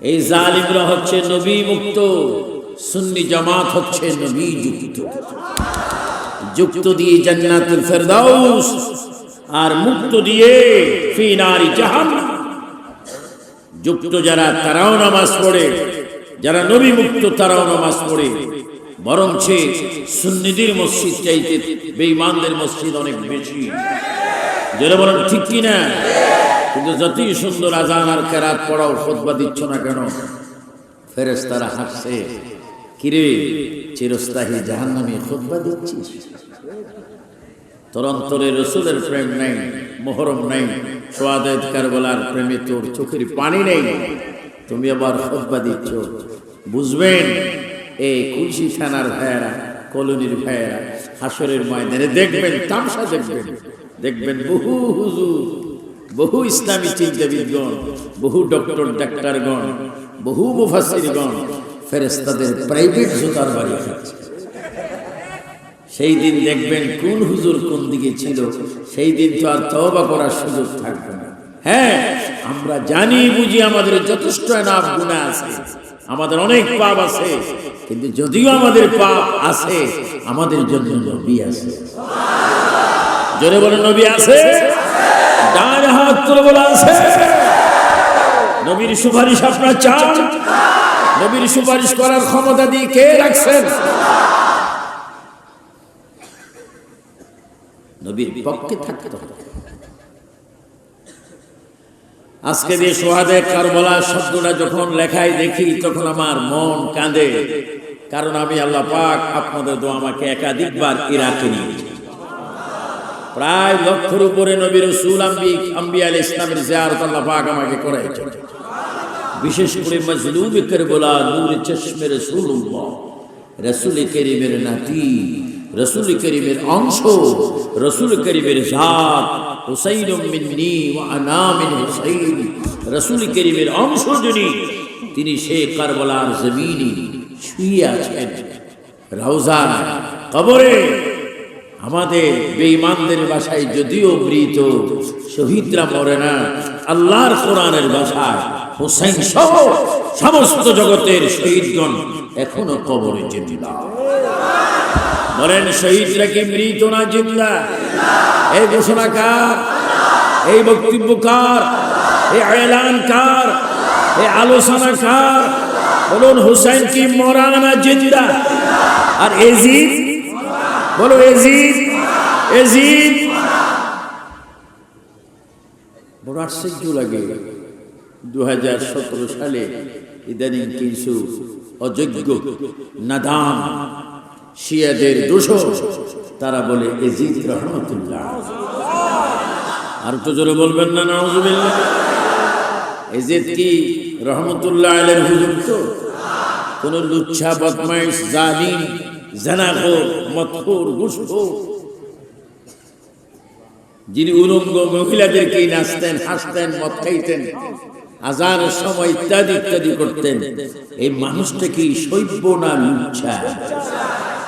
এই জালিমরা হচ্ছে নবী মুক্ত, সুন্নি জামাত হচ্ছে নবী যুক্ত। যুক্ত দিয়ে জান্নাতুল ফেরদাউস আর মুক্ত দিয়ে ফি নারি জাহান্নাম। যুক্ত যারা, তারাও নামাজ পড়ে। যারা নবী মুক্ত, তারাও নামাজ পড়ে। বরং সে সুন্নিদের মসজিদ চাইতে বেঈমানদের মসজিদ অনেক বেশি। যারা বলেন, ঠিক কিনা? কিন্তু যতই সুন্দর আজান আর কেরাত পড়াও খোদবা দিচ্ছ না কেন? ফেরেস তারা হাসছে, কিরে, চিরস্থায়ী জাহান নামে খোদবা দিচ্ছিস? তোর অন্তরে রসুলের প্রেম নেই, মোহরম নেই, সোয়াদেদ কারবলার প্রেমে তোর চোখের পানি নেই। তুমি আবার খোদবা দিচ্ছ। বুঝবেন এই কুলসি থানার ভাইয়েরা, কলোনির ভাইয়েরা হাসরের ময়দানে দেখবেন, তামসা দেখবেন। দেখবেন বহু হুজুর বহু ইসলামী চিন্তাবিদগণ, বহু ডক্টর, ডাক্তারগণ, বহু মুফাসিরগণ ফেরেস্তাদের প্রাইভেট জুতার বাড়ি খাচ্ছে। সেই দিন দেখবেন কোন হুজুর কোন দিকে ছিল, সেই দিন তো আর তওবা করার সুযোগ থাকবে না। হ্যাঁ আমরা জানি, বুঝি আমাদের যথেষ্ট নাম গুণা আছে, আমাদের অনেক পাপ আছে, কিন্তু যদিও আমাদের পাপ আছে, আমাদের জন্য নবী আছে। জোরে বলে নবী আছে? আছে নবীর সুপারিশ আপনার চান? নবীর সুপারিশ করার ক্ষমতা দিয়ে কে রাখছেন? নবীর পক্ষে থাকতে হবে। আজকে যে সোহাদে কারবলা শব্দটা যখন লেখায় দেখি, তখন আমার মন কাঁদে। কারণ আমি আল্লাহ পাক আপনাদের আমাকে একাধিকবার ইরাকে নিয়েছি প্রায় লক্ষের উপরে নবীর রসুল আম্বি আম্বি আল ইসলামের জিয়ারত আল্লাহ পাক আমাকে করাইছে বিশেষ করে মজলুম বলা নূর চশমে রসুল্লাহ রসুল করিমের নাতি, রসুল করিমের অংশ, রসুল করিমের জাত হুসাইন মিন্নি ওয়া আনা মিন হুসাইন, রসুল করিমের অংশ যিনি, তিনি সে কারবালার জমিনে শুয়ে আছেন। রওজা কবরে আমাদের বেঈমানদের বাসায় যদিও মৃত, শহীদরা মরে না, আল্লাহর কোরআনের বাসায় হোসেন সহ সমস্ত জগতের শহীদগণ এখনও কবরে জিন্দা। বলেন শহীদরা কি মৃত না জিন্দা? এই ঘোষণা কার? এই বক্তব্য কার? এই এলান কার? এই আলোচনা কার? বলুন হুসাইন কি মরা না জিন্দা? আর এজিদ? বলো, এজিদ এজিদ। বড় আশ্চর্য লাগে দু হাজার সতেরো সালে ইদানিং কিছু অযোগ্য নাদান শিয়াদের দোষ তারা বলে এজিদ রহমতুল্লাহ। আর তো জোরে বলবেন না নজুবিল্লাহ এজিদ কি রহমতুল্লাহ আলের হুজুর তো? কোন লুচ্ছা, বদমাইশ, জালিম যিনি উলঙ্গ মহিলাদেরকে নাচতেন, হাসতেন খাইতেন আজানের সময় ইত্যাদি ইত্যাদি করতেন, এই মানুষটা কি না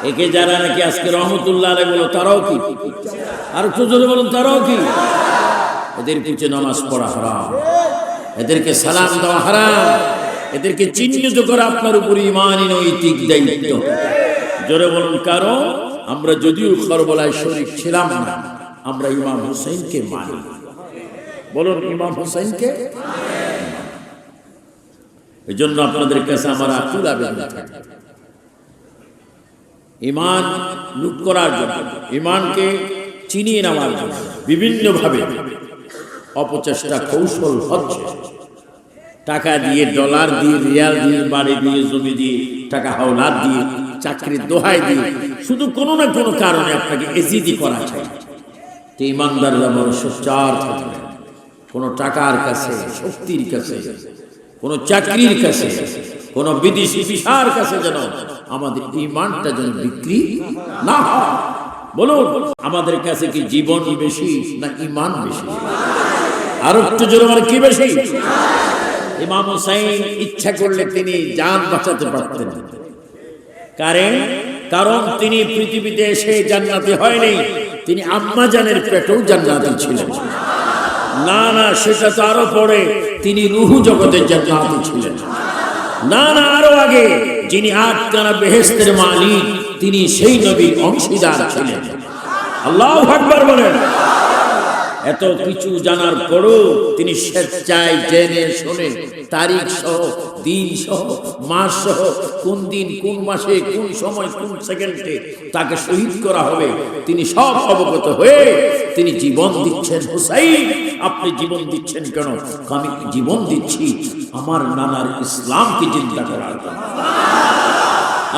একে যারা নাকি আজকে রহমতুল্লাহ বলো, তারাও কি? আর একটু বলুন, তারাও কি? এদের পিছে নামাজ পড়া হারাম, এদেরকে সালাম দেওয়া হারাম, এদেরকে চিহ্নিত করা আপনার উপরে ইমানই নৈতিক দায়িত্ব। জোরে বলুন, কারণ আমরা যদিও খরবলায় শরীর ছিলাম না, আমরা ইমাম হুসাইনকে মানি। বলুন, ইমাম হুসাইনকে এই জন্য আপনাদের কাছে আমার আকুল আবেদন ইমান লুট করার জন্য, ইমানকে চিনিয়ে নেওয়ার জন্য বিভিন্নভাবে অপচেষ্টা কৌশল হচ্ছে। টাকা দিয়ে, ডলার দিয়ে, রিয়াল দিয়ে, বাড়ি দিয়ে, জমি দিয়ে, টাকা হাওলাত দিয়ে চাকরির দোহাই দিয়ে শুধু কোনো না কোনো কারণে আপনাকে এজিদি করা চাই তো ইমানদাররা বড় সোচ্চার থাকবে। কোনো টাকার কাছে, শক্তির কাছে, কোনো চাকরির কাছে, কোনো বিদেশি বিশার কাছে যেন আমাদের ইমানটা যেন বিক্রি না হয়। বলুন, আমাদের কাছে কি জীবন বেশি না ইমান বেশি? আর একটু জোরে মানে কি বেশি? ইমাম হুসাইন ইচ্ছা করলে তিনি জান বাঁচাতে পারতেন। কারণ কারণ তিনি পৃথিবীতে এসে জান্নাতি হয়নি, তিনি আম্মা জানের পেটেও জান্নাতি ছিলেন। না না, সেটা তো আরও পরে, তিনি রুহু জগতের জান্নাতে ছিলেন। না না, আরও আগে, যিনি আটকানা বেহেস্তের মালিক, তিনি সেই নবীর অংশীদার ছিলেন। আল্লাহ আকবার বলেন। এত কিছু জানার পরও তিনি স্বেচ্ছায় জেনে শুনে তারিখ সহ, দিন সহ, মাস সহ, কোন দিন, কোন মাসে, কোন সময়, কোন সেকেন্ডে তাকে শহীদ করা হবে, তিনি সব অবগত হয়ে তিনি জীবন দিচ্ছেন। হুসাইন, আপনি জীবন দিচ্ছেন কেন? আমি জীবন দিচ্ছি আমার নানার ইসলামকে চিন্তা করার জন্য।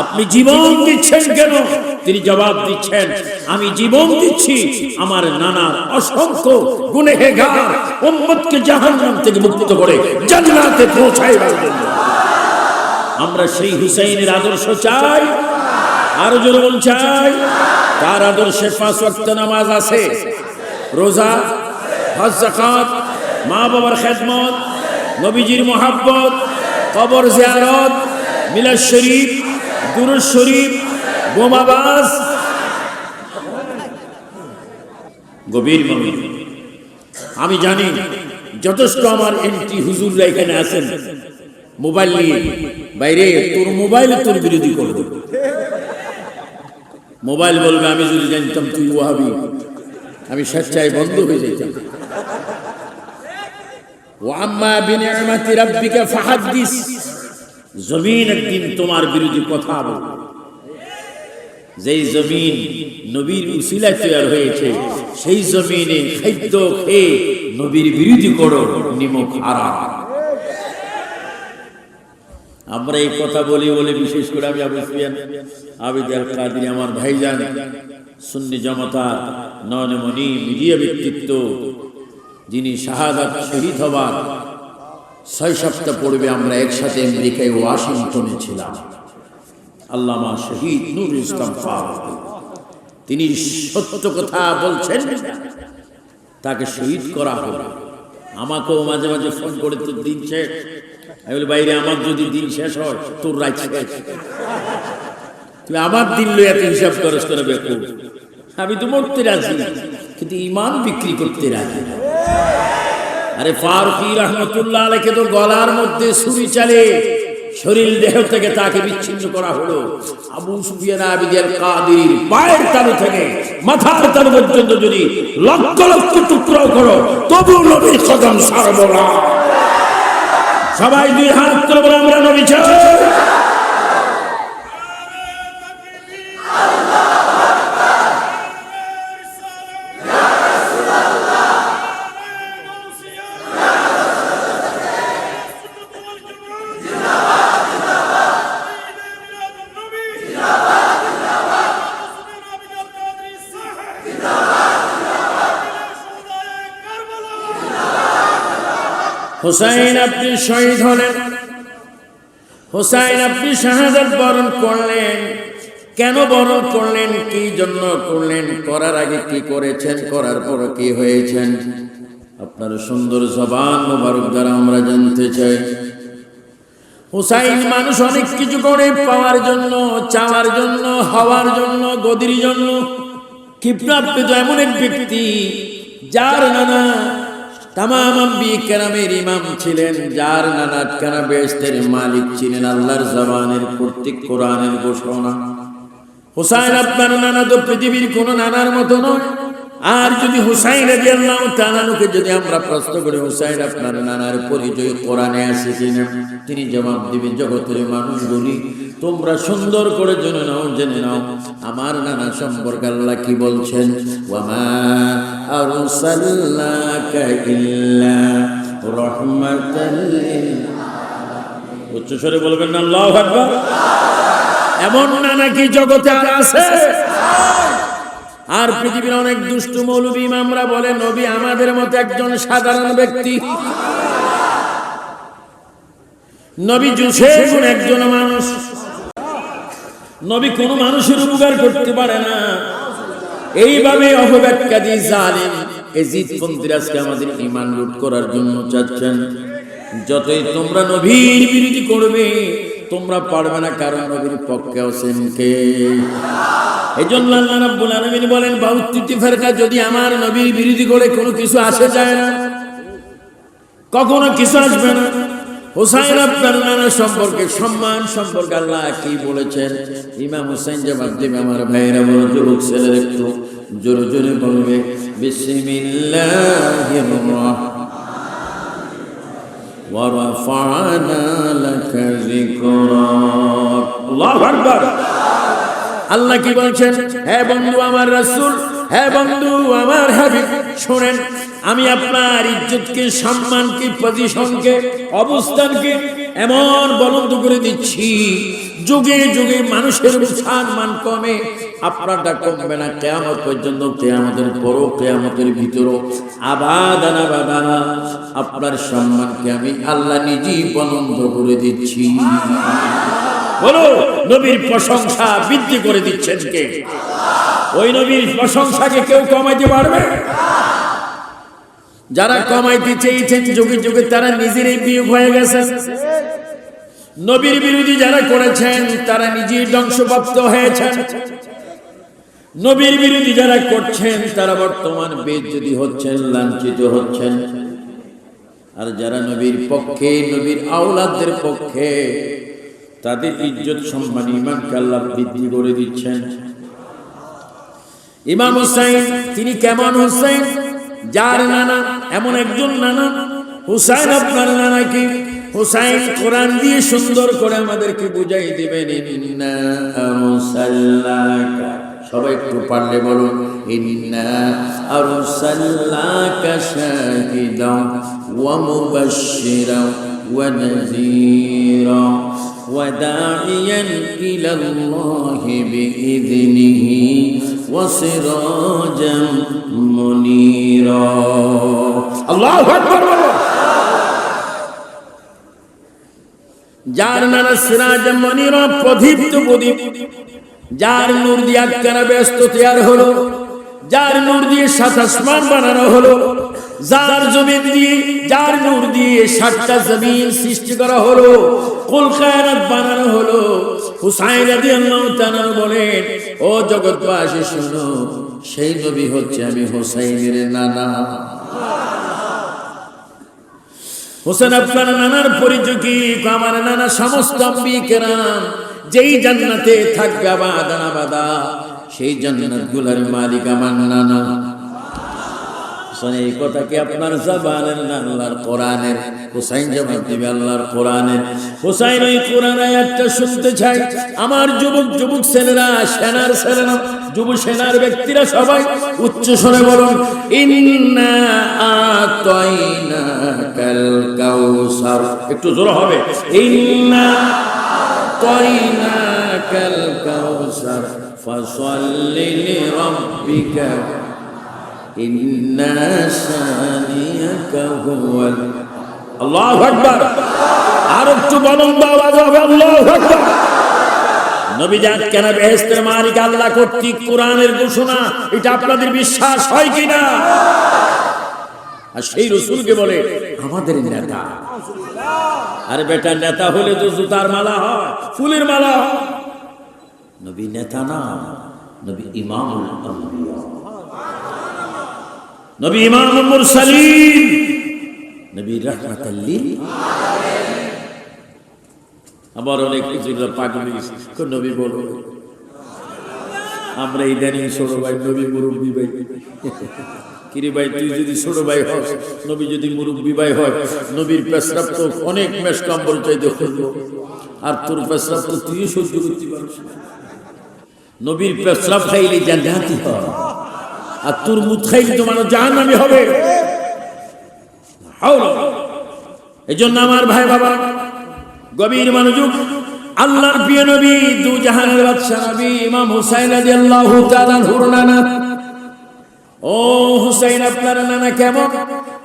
আপনি জীবন দিচ্ছেন কেন? তিনি জবাব দিচ্ছেন, আমি জীবন দিচ্ছি আমার নানার অসংখ্য গুনেহেগার উম্মতকে জাহান্নাম থেকে মুক্ত করে জান্নাতে জন্য। আমরা সেই হুসাইনের আদর্শ চাই, আরও জোরে বল চাই। তার আদর্শে পাঁচ ওয়াক্ত নামাজ আছে। রোজা, হজ মা বাবার খেদমত, নবীজির মোহাব্বত, কবর জিয়ারত, মিলাদ শরীফ দুরুদ শরীফ, বোমাবাজ। গভীর মমিন আমি জানি যথেষ্ট আমার এন্টি হুজুররা এখানে আছেন। মোবাইল নিয়ে বাইরে, তোর মোবাইল তোর বিরোধী করবে। মোবাইল বলবে, আমি যদি জানতাম তুই ওহাবি আমি স্বেচ্ছায় বন্ধ হয়ে যেতাম। ও আম্মা বিনিয়ামাতি রাব্বিকা ফাহাদ্দিস। জমিন একদিন তোমার বিরুদ্ধে কথা বলবে। যেই জমিন নবীর উসিলায় তৈরি হয়েছে, সেই জমিনে খাদ্য খেয়ে নবীর বিরোধী করো নিমক হারাম। আমরা এই কথা বলি বলে বিশেষ করে আমি আবু সুফিয়ান, আবিদ আল কাদির, আমার ভাইজান, সুন্নি জমতা, নয়নমণি, মিডিয়া ব্যক্তিত্ব, যিনি শাহাদাত, শহীদ হবার ছয় সপ্তাহ পূর্বে আমরা একসাথে আমেরিকায় ওয়াশিংটনে ছিলাম। আল্লামা শহীদ নুর ইসলাম তিনি সত্য কথা বলছেন, তাকে শহীদ করা হলো। আমাকেও মাঝে মাঝে ফোন করে, তোর দিন শেষ? আমি বলি, বাইরে আমার যদি দিন শেষ হয়, তোর রাত শেষ। তুই আমার দিন লই এত হিসাব খরচ করে বেকুব। আমি তো মরতে রাজি কিন্তু ইমান বিক্রি করতে রাজি না। আরে ফারুকি রহমতুল্লাহ আলাইকে তো গলার মধ্যে ছুরি চালে শরীর দেহ থেকে তাকে বিচ্ছিন্ন করা হলো। আবু সুফিয়ান আবিদিয়াল কাদির পায়ের তালু থেকে মাথার তালু পর্যন্ত যদি লক্ষ লক্ষ টুকরো করো, তবু নবীর কদম সারব না। সবাই দুই হাত তুলে বলে আমরা নবী চাই হোসাইন আপনি শহীদ হলেন। হোসাইন আপনি শাহাদাত বরণ করলেন। কেন বরণ করলেন? কি জন্য করলেন? করার আগে কি করেছেন? করার পর কি হয়েছেন? আপনার সুন্দর জবান মোবারক দ্বারা আমরা জানতে চাই। হুসাইন মানুষ অনেক কিছু করে পাওয়ার জন্য, চাওয়ার জন্য, হওয়ার জন্য, গদির জন্য। ক্ষিপ্রাপ্ত এমন এক ব্যক্তি, যার নানা তাম কেরামের ইমাম ছিলেন, যার নানা কেনা বেস্তের মালিক ছিলেন আল্লাহর জবানের কর্তৃক কোরআনের ঘোষণা। হুসাইন আপনার নানা তো পৃথিবীর কোন নানার মতো নয়। আর যদি হুসাইন রাদিয়াল্লাহু তাআলাকে যদি আমরা প্রশ্ন করি, হুসাইন আপনার নানার পরিচয় কোরআনে আছে কিনা? তিনি জবাব দিবেন জগতের মানুষগুলি, তোমরা সুন্দর করে জেনে নাও জেনে নাও। আমার নানা সম্পর্কে আল্লাহ কি বলছেন? ওয়ামা আরসালনাকা ইল্লা রাহমাতাল উচ্চ স্বরে বলবেন না, আল্লাহু আকবার। এমন না কি জগতে আর আছে? আর পৃথিবীর অনেক দুষ্ট মৌলবী ইমামরা বলে, নবী আমাদের মতো একজন সাধারণ ব্যক্তি। নবী জুসে একজন মানুষ। নবী কোন মানুষের উপকার করতে পারে না। এইভাবে অপব্যাখ্যা দিয়ে জানেন এজিদ পন্থীর আজকে আমাদের ইমান লুট করার জন্য চাচ্ছেন। যতই তোমরা নবীর বিরোধী করবে, তোমরা পারবে না কারণ নবীর পক্ষে আছেন কে। এই জন্য আল্লাহ রাব্বুল আলামিন বলেন বাউত্রিটি ফেরকা যদি আমার নবীর বিরোধী করে কোনো কিছু আসে যায় না কখনো কিছু আসবে না হুসাইন আপনার নানা সম্পর্কে সম্মান সম্পর্কে আল্লাহ কি বলেছেন ইমাম হুসাইন জবাব দেবে আমার ভাইয়েরা বড় যুবক ছেলের একটু জোরে জোরে বলবে বিসমিল্লাহির রহমানির ورفعنا لك ذكرك الله أكبر আল্লাহ কি বলছেন? হ্যাঁ বন্ধু, আমার রাসূল হ্যাঁ বন্ধু, আমার হাবিব, শুনেন, আমি আপনার ইজ্জতকে, সম্মানকে, পজিশনকে, অবস্থানকে এমন বলন্দ করে দিচ্ছি, যুগে যুগে মানুষের সম্মান কমে, আপনারটা কমবে না, কেয়ামত পর্যন্ত, কেয়ামতের পরও, কেয়ামতের ভিতরও, আবাদ আনাবাদা আপনার সম্মানকে আমি আল্লাহ নিজেই বলন্দ করে দিচ্ছি। বলো, নবীর প্রশংসা বৃদ্ধি করে দিচ্ছেন কে? ওই নবীর প্রশংসাকে কেউ কমাইতে পারবে? যারা কমাইতে চেয়েছেন, যুগে যুগে তারা নিজেরই বিয়োগ হয়ে গেছে নবীর বিরোধী যারা করেছেন, তারা নিজেই ধ্বংসপ্রাপ্ত হয়েছেন। নবীর বিরোধী যারা করছেন, তারা বর্তমান বেদ যদি হচ্ছেন, লাঞ্ছিত হচ্ছেন। আর যারা নবীর পক্ষে, নবীর আওলাদের পক্ষে তাদের ইজ্জত সম্মান ইমানকে আল্লাহ বৃদ্ধি করে দিচ্ছেন। ইমাম হুসাইন, তিনি কেমন হুসাইন? যার নানা, এমন একজন নানা। হুসাইন আপনার নানা কি? হুসাইন কোরআন দিয়ে সুন্দর করে আমাদেরকে বুঝাই দিবেন সবাই একটু পারলে বলুন, ইন্না আরসালনাকা শাহিদান ওয়া মুবাশশিরান ওয়া নাযীরা وداعيا إلى الله بإذنه وسراجا منيرا الله أكبر যার নানা সিরাজ মনির প্রদীপ্ত প্রদীপ যার নূর দিয়ে আটকানা ব্যস্ত তৈয়ার হলো যার নূর দিয়ে সাত আসমান বানানো হলো যার জমিন দিয়ে, যার নূর দিয়ে সাতটা জমিন সৃষ্টি করা হলো কলকায়রাত বানানো হলো। হুসাইন বলেন, ও জগৎবাসী, শুনো, সেই নবী হচ্ছে আমি হুসাইনের নানা। হোসেন, আপনার নানার আমার নানা সমস্ত আম্বিকেরাম যেই জান্নাতে থাকবে আবাদা আবাদা সেই জান্নাতগুলার মালিক আমার নানা। এই কথা কি আপনার জবানের না আল্লাহর কোরআনের? হুসাইন জবাব দিবে আল্লাহর কোরআনের। হুসাইন ওই কোরআন আয়াতটা শুনতে চাই আমার যুবক যুবক ছেলেরা, সেনার ছেলেরা, যুব সেনার ব্যক্তিরা সবাই উচ্চ স্বরে বলুন, ইন্না আতাইনা কাল কাউসার। একটু জোর হবে, ইন্না আতাইনা কাল কাউসার। ফসল্লি লিরাব্বিকা আর একটু বলুন আওয়াজ হবে, আল্লাহু আকবার। নবী কেন আপনাদের বিশ্বাস হয় কিনা? আর সেই রসুলকে বলে, আমাদের নেতা। আরে বেটা, নেতা হলে তো জুতার মালা হয়, ফুলের মালা হয়। নবী নেতা না, নবী ইমামুল নবী ইমামুল মুরসালিন। নবী রাহমাতাল লিল আবার অনেক কিছুটা পাগলি। নবী বলো? আমরা ইদানিং ছোট ভাই নবী মুরব্বী ভাই। কিরে ভাই তুই যদি ছোট ভাই হস নবী যদি মুরব্বী ভাই হয় নবীর পেশরাব তো অনেক মেশ কম্বল চাইতে করল আর তোর পেশরাব তো তুই সহ্য করতে পারছ নবীর পেশরাব খাইলে জান্নাতি হয়। আর তোর মুখ খাইলে মানুষ জাহান্নামী হবে। এই জন্য আমার ভাই বাবা, গভীর মনোযোগ, আল্লাহর প্রিয় নবী, দু জাহানের বাদশা নবী, ইমাম হুসাইন রাদিয়াল্লাহু তাআলা হুর নানা। ও হুসাইন, আপনার নানা কেমন?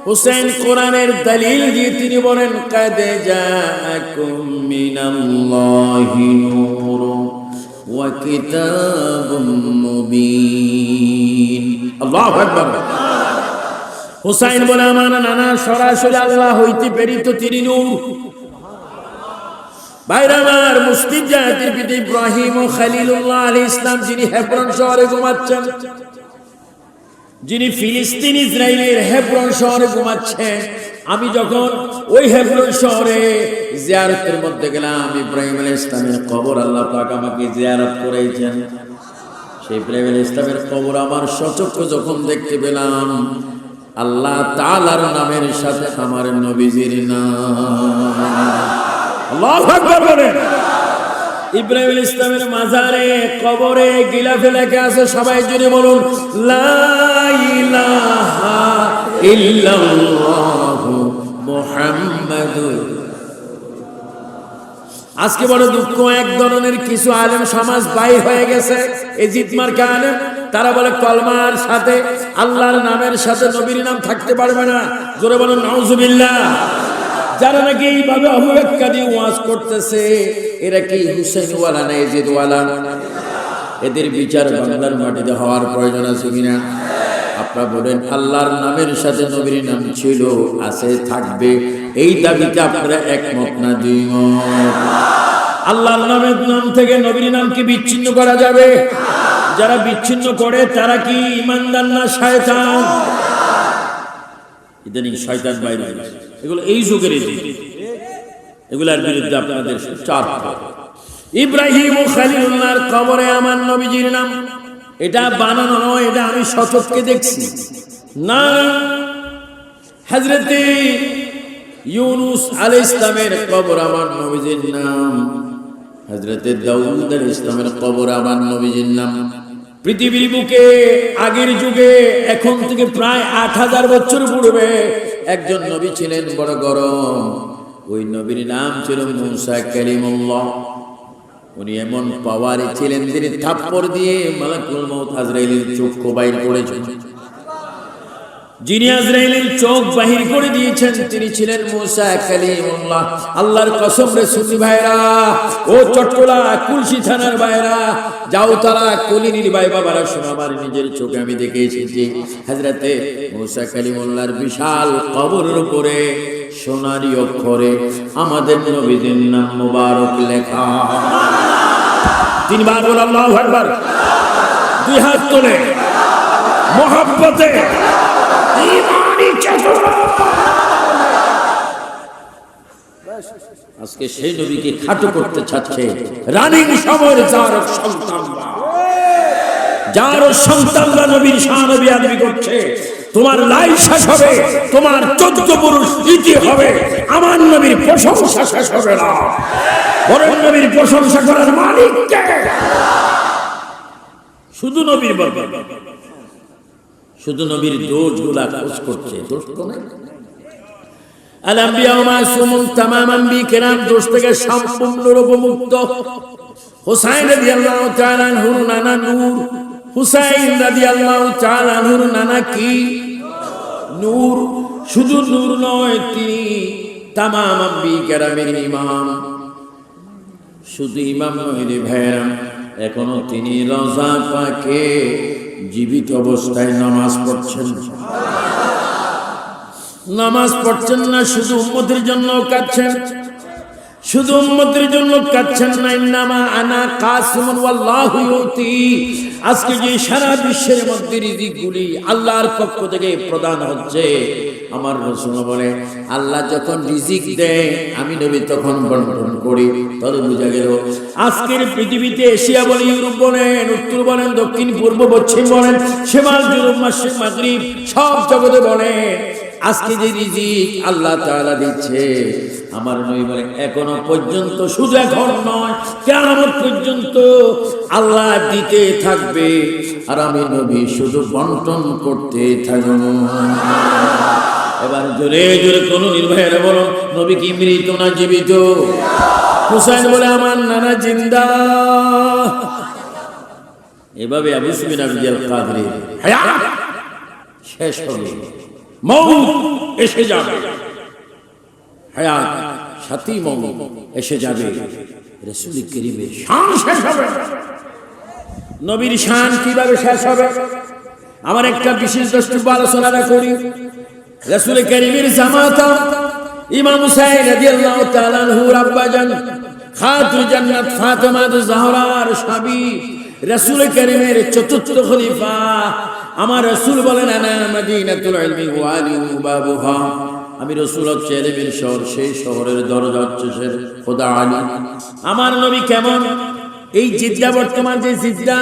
হুসাইন কোরআনের দলিল দিয়ে তিনি বলেন, কাদে জাআকুম মিনাল্লাহি নূর ওয়া কিতাবুম মুবিন। আল্লাহু হুসাইন বলে, আমার নানা সরাসরি আল্লাহ হইতে তিনি নূর মুসলিম জাতির পিতা ইব্রাহিম ও খালিলুল্লাহ আলী ইসলাম যিনি শহরে ঘুমাচ্ছেন, যিনি ফিলিস্তিন ইসরায়েলের শহরে ঘুমাচ্ছেন, আমি যখন ওই হেবরন শহরে জিয়ারতের মধ্যে গেলাম, ইব্রাহিম আলাইহিস ইসলামের কবর আল্লাহ পাক আমাকে জিয়ারত করেছেন। সেই আলাইহিস ইসলামের কবর আমার সচক্ষ যখন দেখতে পেলাম, আল্লাহ তাআলার নামের সাথে আমার নবীজির নাম। ইব্রাহিম ইসলামের মাজারে, কবরে গিলাফে লেখা আছে, সবাই জুড়ে বলুন, লা ইলাহা ইল্লাল্লাহু মুহাম্মাদুর আজকে বড় দুঃখ, এক ধরনের কিছু আলেম সমাজ বাইর হয়ে গেছে। এজিদ মার্কা আলেম, তারা বলে কলমার সাথে, আল্লাহর নামের সাথে নবীর নাম থাকতে পারবে না। জোরে বলুন, নাউজুবিল্লাহ। যারা নাকি এইভাবে অবব্যাখ্যা দিয়ে ওয়াজ করতেছে, এরা কি হুসেন ওয়ালা না এজিদ ওয়ালা এদের বিচার বাংলার মাটিতে হওয়ার প্রয়োজন আছে কিনা? আপনারা বলেন, আল্লাহর নামের সাথে নবীর নাম ছিল, আছে, থাকবে। এই দাবিতে আপনারা একমত না দ্বিমত আল্লাহর নামের নাম থেকে নবীর নামকে বিচ্ছিন্ন করা যাবে। যারা বিচ্ছিন্ন করে, তারা কি ইমানদার না শয়তান? ইদানিং শয়তান বাইরে। এগুলো এই যুগের এগুলার বিরুদ্ধে আপনাদের চার ইব্রাহিম ও খালিলুল্লাহর কবরে আমার নবীজির নাম এটা বানানো নয়, এটা আমি শতককে দেখছি। না হজরতে ইউনুস আলাই ইসলামের কবর আমার নবীজির নাম। হজরতে দাউদ আলাই ইসলামের কবর আমার নবীজির নাম। পৃথিবীর বুকে আগের যুগে, এখন থেকে প্রায় আট হাজার বছর পূর্বে একজন নবী ছিলেন, বড় গরম। ওই নবীর নাম ছিল মুসা কালিমুল্লাহ। উনি এমন পাওয়ারে ছিলেন তিনি থাপ্পড় দিয়ে মালাকুল মউত আজরাইলের চক্ষু বাইর করেছেন। যিনি আজরাইলের চোখ বাহির করে দিয়েছেন, তিনি ছিলেন মুসা কালিমুল্লাহ। আল্লাহর কসম রে সুন্নি ভাইরা, ও চট্টলা কুলসি থানার ভাইরা, যাও তারা কলিনীর ভাই বাবারা, শোনো আমার নিজের চোখে আমি দেখে এসেছি হাজরাতে মুসা কালিমুল্লাহর বিশাল কবরের উপরে সোনারি অক্ষরে আমাদের নবীদের নাম মুবারক লেখা। তিনবার বল আল্লাহু আকবার। দুই হাত তোলে। মহাব্বতে। আজকে সেই নবীকে খাটো করতে চাচ্ছে রানিং সময়ের যার সন্তানরা। যার সন্তানরা নবীর শাহনবী আদবি করছে। তোমার লাই শেষ হবে, তোমার চোদ্দ পুরুষ ইতি হবে। আমার নবীর প্রশংসা শেষ হবে না। বরং নবীর প্রশংসা করার মালিক কে? শুধু নবীর শুধু নবীর দোষগুলা খোঁজ করছে, দোষ কেরাম দোষ থেকে সম্পূর্ণরূপে মুক্ত হুসাইন রাদিয়াল্লাহু তাআলা আনহুর নানা নূর। হুসাইন রাদিয়াল্লাহু তাআলা আনহুর নানা কি? নূর, শুধু নূর নয়, তিনি তামাম আম্বি কেরামের ইমাম। শুধু ইমাম নয় রে ভাইয়েরা এখনও তিনি রজা পাকে জীবিত অবস্থায় নামাজ পড়ছেন। নামাজ পড়ছেন না, শুধু উম্মতের জন্য কাঁদছেন। শুধু উম্মতের জন্য কাঁদছেন না, ইন্নামা আনা কাসিমুন ওয়াল্লাহু ইউতি। আজকে যে সারা বিশ্বের মধ্যে রিজিকগুলি আল্লাহর পক্ষ থেকে প্রদান হচ্ছে, আমার রসুল বলে, আল্লাহ যখন রিজিক দেয়, আমি নবী তখন বন্টন করি। তবে বোঝা গেল, আজকের পৃথিবীতে এশিয়া বলে ইউরোপ বলেন, উত্তর বলেন, দক্ষিণ, পূর্ব, পশ্চিম বলেন সেমাল জুরুম মাসিক মাগরিব, সব জগতে বলেন আজকে যে রিজিক আল্লাহ তাআলা দিচ্ছে, আমার নবী বলে এখনও পর্যন্ত শুধু এখন নয় কেমন পর্যন্ত আল্লাহ দিতে থাকবে, আর আমি নবী শুধু বন্টন করতে থাকব। এবার জোরে জোরে কোন নির্ভয়ের বলো নবী কি মৃত না জীবিত? হুসাইন বলে, আমার নানা জিন্দা। এভাবে আবু সুবিন আবিজাল কাদরি শেষ হবে। মৌত এসে যাবে। হায়াত, সাথী মৌত এসে যাবে। রসুল করিমের শান শেষ হবে। নবীর শান কীভাবে শেষ হবে? আমার একটা বিশেষ দ্রষ্টব্য আলোচনা করি। রসুল করিমের জামাতা, ইমাম হুসাইন রাদিয়াল্লাহু তাআলা আনহুর আব্বাজান খাতুন জান্নাত ফাতেমা জাহরার স্বামী রসুল করিমের চতুর্থ খলিফা আমার রসুল বলেন আমি রসুল হচ্ছে এলেমের শহর, সেই শহরের দরজা হচ্ছে সে খোদা আলী। আমার নবী কেমন? এই জিদ্দা, বর্তমান যে জিদ্দা,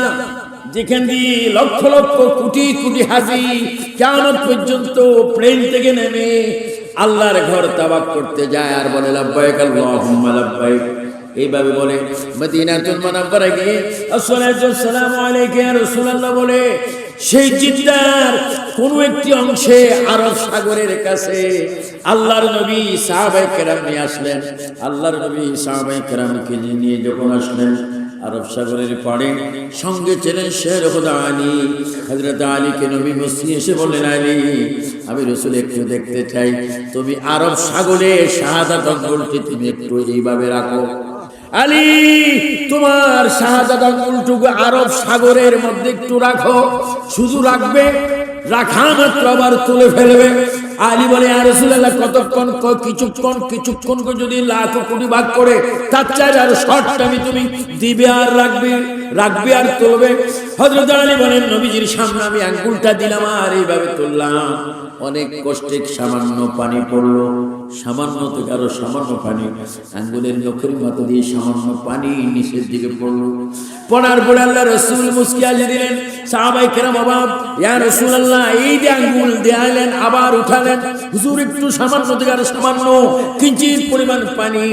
যেখান দিয়ে লক্ষ লক্ষ কোটি কোটি হাজি কেমন পর্যন্ত প্লেন থেকে নেমে আল্লাহর ঘর তাবাক করতে যায় আর বলে আল্লাহুম্মা, লাব্বাইক। এইভাবে বলে মদিনাতুল মুনাওয়ারা গিয়ে আসসালাতু আসসালামু রাসূলুল্লাহ বলে, সেই জিদ্দার কোন একটি অংশে আরব সাগরের কাছে আল্লাহর নবী সাহাবায়ে কেরাম নিয়ে আসলেন। আল্লাহর নবী সাহাবায়ে কেরামকে নিয়ে যখন আসলেন, আরব সাগরের পাড়ে সঙ্গে ছিলেন শের খোদা আলী। হজরত আলীকে নবী মুসলি এসে বললেন, আলী, আমি রসুল একটু দেখতে চাই। তুমি আরব সাগরে শাহাদাত অঙ্গলটি তুমি একটু এইভাবে রাখো। আলী, তোমার শাহজাদা আঙ্গুলটুকু আরব সাগরের মধ্যে একটু রাখো, শুধু রাখবে, রাখা মাত্র আবার তুলে ফেলবে। আলী বলে আর রসুল্লাহ কতক্ষণ কিছুক্ষণ কিছুক্ষণ যদি লাখ কোটি ভাগ করে, তার চাই আর শর্ট আমি তুমি দিবে আর রাখবে। রাখবে আর তুলবে। হজরত আলী বলেন, নবীজির সামনে আমি আঙ্গুলটা দিলাম আর এইভাবে তুললাম। অনেক কষ্টে সামান্য পানি পড়ল। সামান্য থেকে আরও সামান্য পানি। আঙ্গুলের নখের মতো দিয়ে সামান্য পানি নিচের দিকে পড়ল। পড়ার পরে আল্লাহ রসুল মুসকি আলি দিলেন সাহাবাই কেরাম অভাব ইয়া রসুল আল্লাহ এই যে আঙ্গুল দেয়ালেন আবার উঠালেন। হুজুর, একটু সামান্য থেকে আরও সামান্য কিঞ্চিত পরিমাণ পানি।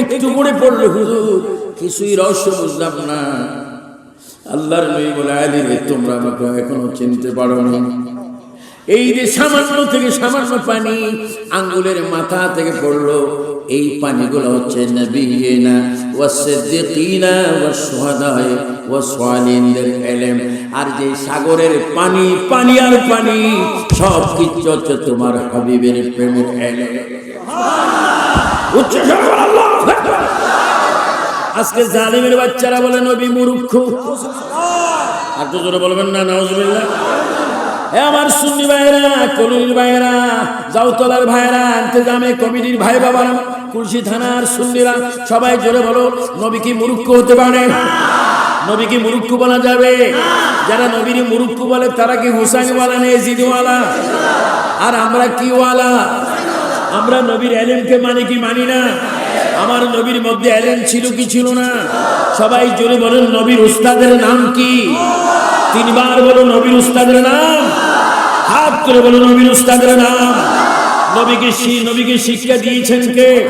একটু করে পড়ল হুজুর, কিছুই রহস্য বুঝলাম না। আল্লাহর নবী বলে আলী তোমরা আমাকে এখনও চিনতে পারো না এই যে সামান্য থেকে সামান্য পানি আঙ্গুলের মাথা থেকে পড়ল, এই পানিগুলো হচ্ছে নবীনা ওয়াসিদ্দিকিনা ওয়াসশুহাদায়ে ওয়াসসালিহিনদের ইলম আর যে সাগরের পানি পানি আর পানি, সব কিছু হচ্ছে তোমার হাবিবের প্রেমের ইলম উচ্চ স্বরে বলো, আল্লাহু আকবার। আজকে জালিমের বাচ্চারা বলে, নবী মুরুক্ষ আর তো জোরে বলবেন না, নাউজুবিল্লাহ। হে আমার সুন্নি ভাইরা কলুর ভাইরা জাউতলার ভাইরা ইন্তজামে কমিটির ভাই বাবারা, কুলসি থানার সুন্নিরা, সবাই জোরে বলো, নবী কি মুরুক্ষ হতে পারে? নবী কি মুরুক্ষ বলা যাবে? যারা নবীর মুরুক্ষ বলে, তারা কি হুসাইনওয়ালা নেই জিদিওয়ালা আর আমরা কি ওয়ালা? আমরা নবীর এলেমকে মানে কি মানি না? আমার নবীর মধ্যে এলেন ছিল কি ছিল না? সবাই জোরে বলেন, নবীর উস্তাদের নাম কি? তিনবার বলো নবীর উস্তাদের নাম। হাত করে বলো নবীর উস্তাদের নাম। নবীকে নবীকে শিক্ষা দিয়েছেন কে?